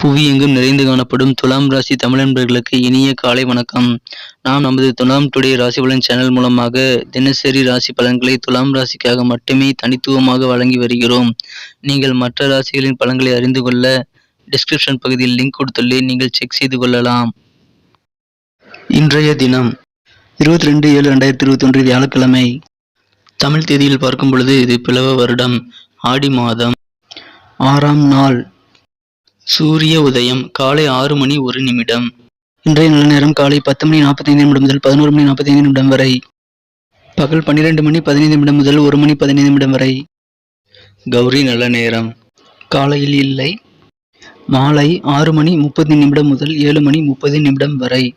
புவி எங்கும் நிறைந்து காணப்படும் துலாம் ராசி தமிழன்பர்களுக்கு இனிய காலை வணக்கம். நாம் நமது துலாம் டுடே ராசி பலன் சேனல் மூலமாக தினசரி ராசி பலன்களை துலாம் ராசிக்காக மட்டுமே தனித்துவமாக வழங்கி வருகிறோம். நீங்கள் மற்ற ராசிகளின் பலன்களை அறிந்து கொள்ள டிஸ்கிரிப்ஷன் பகுதியில் லிங்க் கொடுத்துள்ளேன் நீங்கள் செக் செய்து கொள்ளலாம். இன்றைய தினம் இருபத்தி ரெண்டு ஏழு ரெண்டாயிரத்தி இருபத்தி ஒன்று வியாழக்கிழமை. தமிழ் தேதியில் பார்க்கும் பொழுது இது பிளவ வருடம் ஆடி மாதம். ஆறாம் நாள் சூரிய உதயம் காலை ஆறு மணி ஒரு நிமிடம். இன்றைய நல்ல நேரம் காலை பத்து மணி நாற்பத்தைந்து நிமிடம் முதல் பதினோரு மணி நாற்பத்தைந்து நிமிடம் வரை. பகல் பன்னிரெண்டு மணி பதினைந்து நிமிடம் முதல் ஒரு மணி பதினைந்து நிமிடம் வரை. கௌரி நல்ல நேரம். காலையில் இல்லை. மாலை ஆறு மணி முப்பது நிமிடம் முதல் ஏழு மணி முப்பது நிமிடம் வரை.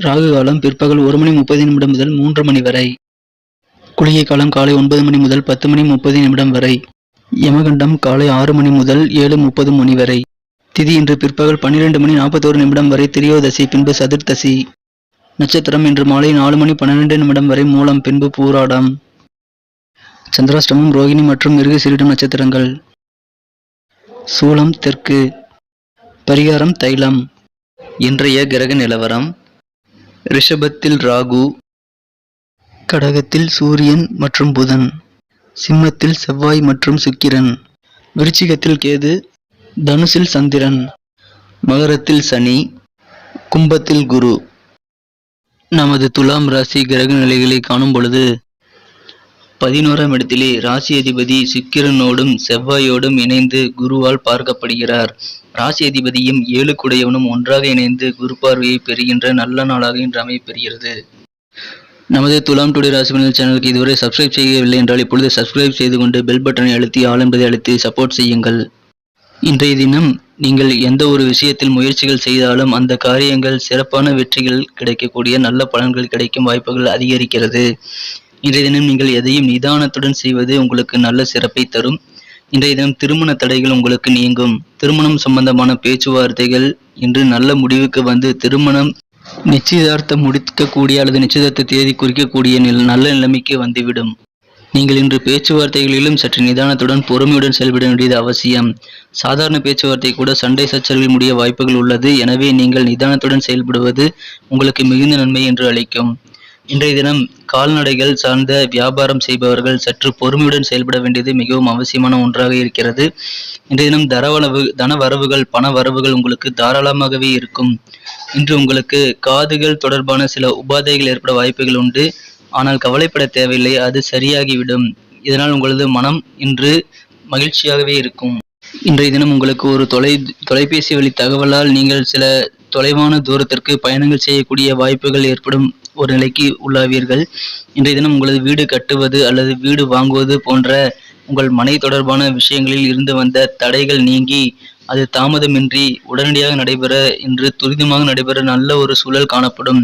ராகு காலம் பிற்பகல் ஒரு மணி முப்பது நிமிடம் முதல் மூன்று மணி வரை. குளிகை காலம் காலை ஒன்பது மணி முதல் பத்து மணி முப்பது நிமிடம் வரை. யமகண்டம் காலை ஆறு மணி முதல் ஏழு முப்பது மணி வரை. திதி இன்று பிற்பகல் பன்னிரண்டு மணி நாற்பத்தோரு நிமிடம் வரை திரியோதசி பின்பு சதுர்த்தசி. நட்சத்திரம் இன்று மாலை நாலு மணி பன்னிரண்டு நிமிடம் வரை மூலம் பின்பு பூராடம். சந்திராஷ்டமம் ரோகிணி மற்றும் மிருகசீரிடம் நட்சத்திரங்கள். சூலம் தெற்கு. பரிகாரம் தைலம். இன்றைய கிரக நிலவரம் ரிஷபத்தில் ராகு கடகத்தில் சூரியன் மற்றும் புதன் சிம்மத்தில் செவ்வாய் மற்றும் சுக்கிரன் விருச்சிகத்தில் கேது தனுசில் சந்திரன் மகரத்தில் சனி கும்பத்தில் குரு. நமது துலாம் ராசி கிரக நிலைகளை காணும் பொழுது பதினோராம் இடத்திலே ராசி அதிபதி சுக்கிரனோடும் செவ்வாயோடும் இணைந்து குருவால் பார்க்கப்படுகிறார். ராசி அதிபதியும் ஏழு குடையவனும் ஒன்றாக இணைந்து குரு பார்வையை பெறுகின்ற நல்ல நாளாக இன்று அமையப்பெறுகிறது நமது துலாம் டுடே ராசிபலன் சேனலுக்கு இதுவரை சப்ஸ்கிரைப் செய்யவில்லை என்றால் இப்பொழுது சப்ஸ்கிரைப் செய்து கொண்டு பெல் பட்டனை அழுத்தி ஆள் என்பதை அழுத்தி சப்போர்ட் செய்யுங்கள். இன்றைய தினம் நீங்கள் எந்த ஒரு விஷயத்தில் முயற்சிகள் செய்தாலும் அந்த காரியங்கள் சிறப்பான வெற்றிகள் கிடைக்கக்கூடிய நல்ல பலன்கள் கிடைக்கும் வாய்ப்புகள் அதிகரிக்கிறது. இன்றைய தினம் நீங்கள் எதையும் நிதானத்துடன் செய்வது உங்களுக்கு நல்ல சிறப்பை தரும். இன்றைய தினம் திருமண தடைகள் உங்களுக்கு நீங்கும். திருமணம் சம்பந்தமான பேச்சுவார்த்தைகள் இன்று நல்ல முடிவுக்கு வந்து திருமணம் நிச்சயதார்த்தம் முடிக்கக்கூடிய அல்லது நிச்சயதார்த்த தேதி குறிக்கக்கூடிய நில நல்ல நிலைமைக்கு வந்துவிடும். நீங்கள் இன்று பேச்சுவார்த்தைகளிலும் சற்று நிதானத்துடன் பொறுமையுடன் செயல்பட வேண்டியது அவசியம். சாதாரண பேச்சுவார்த்தை கூட சண்டை சச்சரவில் முடிய வாய்ப்புகள் உள்ளது. எனவே நீங்கள் நிதானத்துடன் செயல்படுவது உங்களுக்கு மிகுந்த நன்மை என்று அளிக்கும் இன்றைய தினம் கால்நடைகள் சார்ந்த வியாபாரம் செய்பவர்கள் சற்று பொறுமையுடன் செயல்பட வேண்டியது மிகவும் அவசியமான ஒன்றாக இருக்கிறது. இன்றைய தினம் தரவளவு தன வரவுகள் பண வரவுகள் உங்களுக்கு தாராளமாகவே இருக்கும். இன்று உங்களுக்கு காதுகள் தொடர்பான சில உபாதைகள் ஏற்பட வாய்ப்புகள் உண்டு. ஆனால் கவலைப்பட தேவையில்லை அது சரியாகிவிடும். இதனால் உங்களது மனம் இன்று மகிழ்ச்சியாகவே இருக்கும். இன்றைய தினம் உங்களுக்கு ஒரு தொலை தொலைபேசி வழி தகவலால் நீங்கள் சில தொலைவான தூரத்திற்கு பயணங்கள் செய்யக்கூடிய வாய்ப்புகள் ஏற்படும் ஒரு நிலைக்கு உள்ளாவீர்கள். இன்றைய தினம் உங்களது வீடு கட்டுவது அல்லது வீடு வாங்குவது போன்ற உங்கள் மனை தொடர்பான விஷயங்களில் இருந்து வந்த தடைகள் நீங்கி அது தாமதமின்றி உடனடியாக நடைபெற இன்று துரிதமாக நடைபெற நல்ல ஒரு சூழல் காணப்படும்.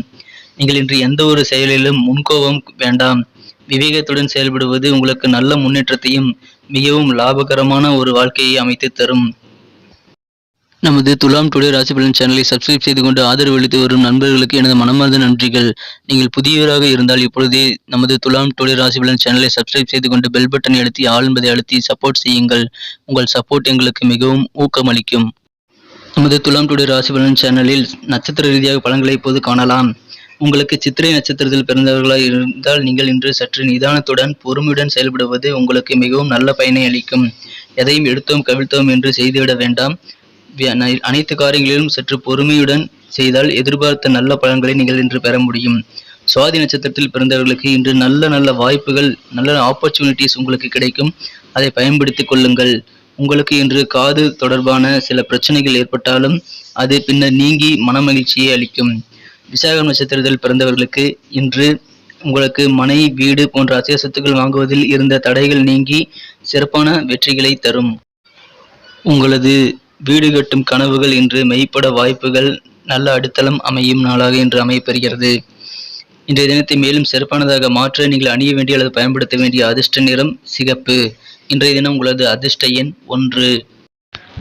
நீங்கள் இன்று எந்த ஒரு செயலிலும் முன்கோபம் வேண்டாம். விவேகத்துடன் செயல்படுவது உங்களுக்கு நல்ல முன்னேற்றத்தையும் மிகவும் லாபகரமான ஒரு வாழ்க்கையை அமைத்து தரும். நமது துலாம் டுடே ராசி பலன் சேனலை சப்ஸ்கிரைப் செய்து கொண்டு ஆதரவு அளித்து வரும் நண்பர்களுக்கு எனது மனமார்ந்த நன்றிகள். நீங்கள் புதியவராக இருந்தால் இப்பொழுதே நமது துலாம் டுடே ராசி பலன் சேனலை சப்ஸ்கிரைப் செய்து கொண்டு பெல் பட்டனை அழுத்தி ஆள் என்பதை அழுத்தி சப்போர்ட் செய்யுங்கள். உங்கள் சப்போர்ட் எங்களுக்கு மிகவும் ஊக்கமளிக்கும். நமது துலாம் டுடே ராசி பலன் சேனலில் நட்சத்திர ரீதியாக பலன்களை இப்போது காணலாம். உங்களுக்கு சித்திரை நட்சத்திரத்தில் பிறந்தவர்களாக இருந்தால் நீங்கள் இன்று சற்று நிதானத்துடன் பொறுமையுடன் செயல்படுவது உங்களுக்கு மிகவும் நல்ல பயனை அளிக்கும். எதையும் எடுத்தோம் கவிழ்த்தோம் என்று செய்துவிட வேண்டாம். அனைத்து காரியங்களிலும் சற்று பொறுமையுடன் செய்தால் எதிர்பார்த்த நல்ல பலன்களை நீங்கள் இன்று பெற முடியும். சுவாதி நட்சத்திரத்தில் பிறந்தவர்களுக்கு இன்று நல்ல நல்ல வாய்ப்புகள் நல்ல ஆப்பர்ச்சுனிட்டிஸ் உங்களுக்கு கிடைக்கும். அதை பயன்படுத்திக் கொள்ளுங்கள். உங்களுக்கு இன்று காது தொடர்பான சில பிரச்சனைகள் ஏற்பட்டாலும் அது பின்னர் நீங்கி மனமகிழ்ச்சியை அளிக்கும். விசாகம் நட்சத்திரத்தில் பிறந்தவர்களுக்கு இன்று உங்களுக்கு மனை வீடு போன்ற அசைய சொத்துக்கள் வாங்குவதில் இருந்த தடைகள் நீங்கி சிறப்பான வெற்றிகளை தரும். உங்களது வீடு கட்டும் கனவுகள் இன்று மெய்ப்பட வாய்ப்புகள் நல்ல அடித்தளம் அமையும் நாளாக இன்று அமையப்பெறுகிறது. இன்றைய தினத்தை மேலும் சிறப்பானதாக மாற்ற நீங்கள் அணிய வேண்டிய அல்லது பயன்படுத்த வேண்டிய அதிர்ஷ்ட நிறம் சிகப்பு. இன்றைய தினம் உங்களது அதிர்ஷ்ட எண் ஒன்று.